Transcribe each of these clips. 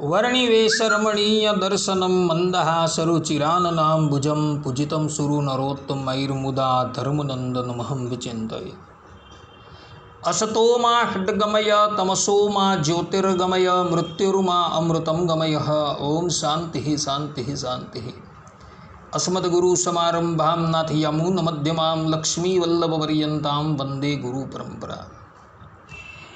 વર્ણિવેશરમણીય દર્શનમ મંદહાસરુચિરાનનાંબુજમ પૂજિतं સુરુ નરોત્તમૈર્મુદા ધર્મનંદનમહં વિચિંતયે અસતો મા ખડ્ગમય તમસો મા જ્યોતિર્ગમય મૃત્યુર્મા અમૃતમ ગમય ઓમ શાંતિ શાંતિ શાંતિ અસ્મદ્ગુરુ સમારંભામ નાથયામૂન મધ્યમામ લક્ષ્મીવલ્લભપર્યંતામ વંદે ગુરુ પરંપરા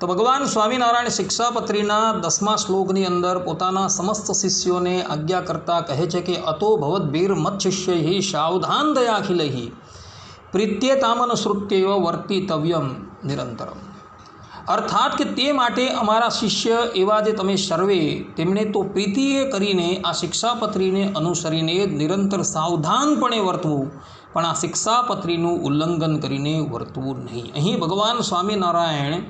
તો ભગવાન સ્વામિનારાયણ શિક્ષાપત્રીના દસમા શ્લોકની અંદર પોતાના સમસ્ત શિષ્યોને આજ્ઞા કરતા કહે છે કે, અતો ભવદ્ભીર મત્શિષ્ય સાવધાન દયાખિલહી પ્રીત્યેતામન શ્રુત્યયો વર્તિતવ્યમ નિરંતરમ. અર્થાત કે તે માટે અમારા શિષ્ય એવા જે તમે સર્વે, તેમણે તો પ્રીતિએ કરીને આ શિક્ષાપત્રીને અનુસરીને નિરંતર સાવધાનપણે વર્તવું, પણ આ શિક્ષાપત્રીનું ઉલ્લંઘન કરીને વર્તવું નહીં. અહીં ભગવાન સ્વામિનારાયણ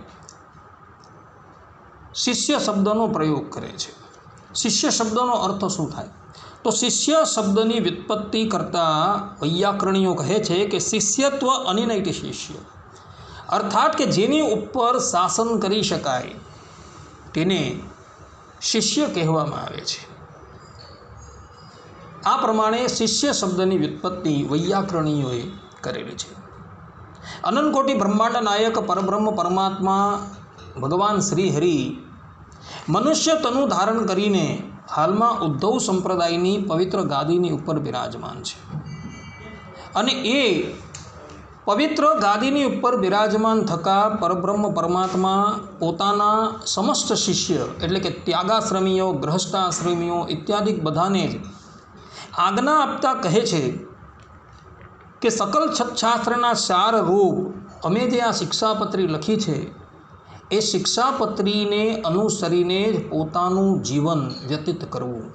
શિષ્ય શબ્દનો પ્રયોગ કરે છે. શિષ્ય શબ્દનો અર્થ શું થાય? તો શિષ્ય શબ્દની વ્યુત્પત્તિ કરતાં વૈયાકરણીઓ કહે છે કે શિષ્યત્વ અનિનૈતિ શિષ્ય. અર્થાત કે જેની ઉપર શાસન કરી શકાય, તેને શિષ્ય કહેવામાં આવે છે. આ પ્રમાણે શિષ્ય શબ્દની વ્યુત્પત્તિ વૈયાકરણીઓએ કરેલી છે. અનંતકોટી બ્રહ્માંડ નાયક પરબ્રહ્મ પરમાત્મા ભગવાન શ્રી હરિ મનુષ્ય તનુ ધારણ કરીને હાલમાં ઉદ્ધવ સંપ્રદાયની પવિત્ર ગાદીની ઉપર બિરાજમાન છે. અને એ પવિત્ર ગાદીની ઉપર બિરાજમાન થકા પરબ્રહ્મ પરમાત્મા પોતાના સમસ્ત શિષ્ય એટલે કે ત્યાગાશ્રમીઓ, ગ્રહસ્થાશ્રમીઓ ઇત્યાદિ બધાને જ આજ્ઞા આપતા કહે છે કે સકલ છત્શાસ્ત્રના સાર રૂપ અમે જે આ શિક્ષાપત્રી લખી છે એ શિક્ષાપત્રીને અનુસરીને પોતાનું જીવન વ્યતીત કરવું.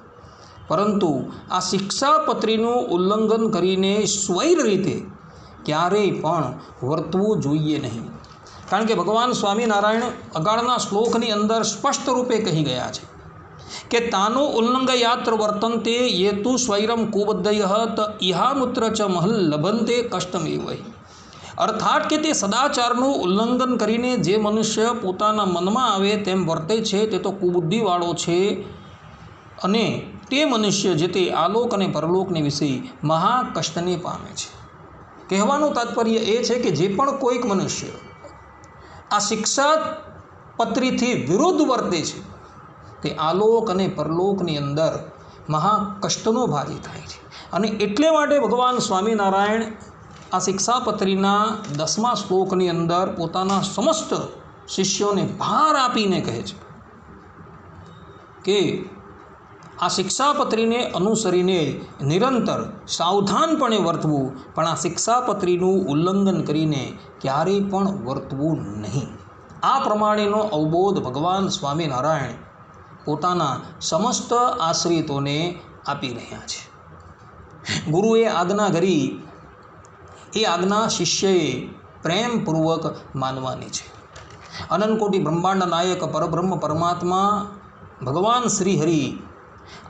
પરંતુ આ શિક્ષાપત્રીનું ઉલ્લંઘન કરીને સ્વૈર રીતે ક્યારેય પણ વર્તવું જોઈએ નહીં. કારણ કે ભગવાન સ્વામિનારાયણ અગાળના શ્લોકની અંદર સ્પષ્ટ રૂપે કહી ગયા છે કે તાનો ઉલ્લંઘયાત્ર વર્તન્તે યેતુ સ્વૈરમ કુબદ્દય ત ઇહામૂત્ર ચ મહલ લભંતે કષ્ટમેવ. અર્થાત કે તે સદાચારનું ઉલ્લંઘન કરીને જે મનુષ્ય પોતાના મનમાં આવે તેમ વર્તે છે, તે તો કુબુદ્ધિવાળો છે. અને તે મનુષ્ય જે તે આલોક અને પરલોકને વિશે મહાકષ્ટને પામે છે. કહેવાનું તાત્પર્ય એ છે કે જે પણ કોઈક મનુષ્ય આ શિક્ષા પત્રીથી વિરુદ્ધ વર્તે છે, તે આલોક અને પરલોકની અંદર મહાકષ્ટનો ભાગી થાય છે. અને એટલે માટે ભગવાન સ્વામિનારાયણ આ શિક્ષાપત્રીના દસમા શ્લોકની અંદર પોતાના સમસ્ત શિષ્યોને ભાર આપીને કહે છે કે આ શિક્ષાપત્રીને અનુસરીને નિરંતર સાવધાનપણે વર્તવું, પણ આ શિક્ષાપત્રીનું ઉલ્લંઘન કરીને ક્યારેય પણ વર્તવું નહીં. આ પ્રમાણેનો અવબોધ ભગવાન સ્વામિનારાયણ પોતાના સમસ્ત આશ્રિતોને આપી રહ્યા છે. ગુરુએ આજ્ઞા કરી એ આજ્ઞા શિષ્યએ પ્રેમપૂર્વક માનવાની છે. અનંતકોટી બ્રહ્માંડ નાયક પરબ્રહ્મ પરમાત્મા ભગવાન શ્રી હરિ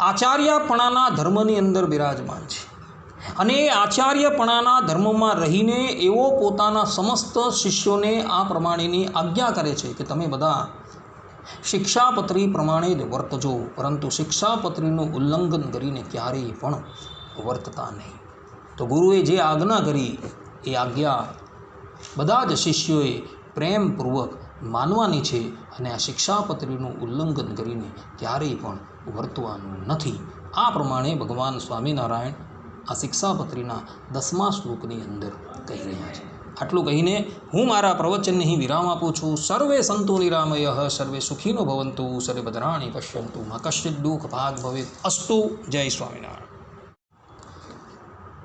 આચાર્યપણાના ધર્મની અંદર બિરાજમાન છે. અને એ આચાર્યપણાના ધર્મમાં રહીને એવો પોતાના સમસ્ત શિષ્યોને આ પ્રમાણેની આજ્ઞા કરે છે કે તમે બધા શિક્ષાપત્રી પ્રમાણે જ વર્તજો, પરંતુ શિક્ષાપત્રીનું ઉલ્લંઘન કરીને ક્યારેય પણ વર્તતા નહીં. તો ગુરુએ જે આજ્ઞા કરી, એ આજ્ઞા બધા જ શિષ્યોએ પ્રેમપૂર્વક માનવાની છે અને આ શિક્ષાપત્રીનું ઉલ્લંઘન કરીને ક્યારેય પણ વર્તવાનું નથી. આ પ્રમાણે ભગવાન સ્વામિનારાયણ આ શિક્ષાપત્રીના દસમા શ્લોકની અંદર કહી રહ્યા છે. આટલું કહીને હું મારા પ્રવચનને અહીં વિરામ આપું છું. સર્વે સંતો નિરામય, સર્વે સુખીનો ભવંતુ, સર્વે ભદ્રાણી પશ્યંતુ. મા કશ્ચિત દુઃખ ભાગ ભવે અસ્તુ. જય સ્વામિનારાયણ.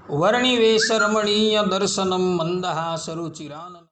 વર્ણિવેશ રમણીય દર્શનમ મંદહાસરુચિરાન